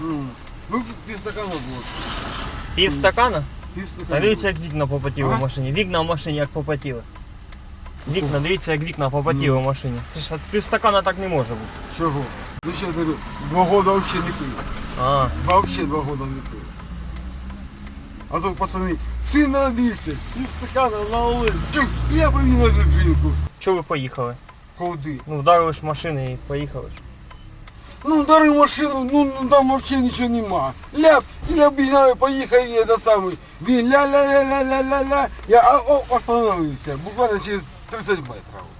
Ну, ви пів стакана було. Пів стакана? Пів Та стакана. дивіться, як вікна попотіли в Ага. машині. Вікна в машині як попотіли. Вікна, дивіться, як вікна попотіли в машині. Це ж пів стакана так не може бути. Чого? Ну ще говорю, два года взагалі не пив. А, Вообще два года не пив. А то пацани, син народився, пів стакана налили. Чух, я повинен жінку. чого ви поїхали? Куди? Ну, вдарили ж машини і поїхали ж. Ну, дари машину, ну, ну там вообще нічого нема. Ляп, я обігнаю, поїхав і этот самий. Він ля-ля-ля-ля-ля-ля-ля. Я о, о, остановився, буквально через 30 метрів.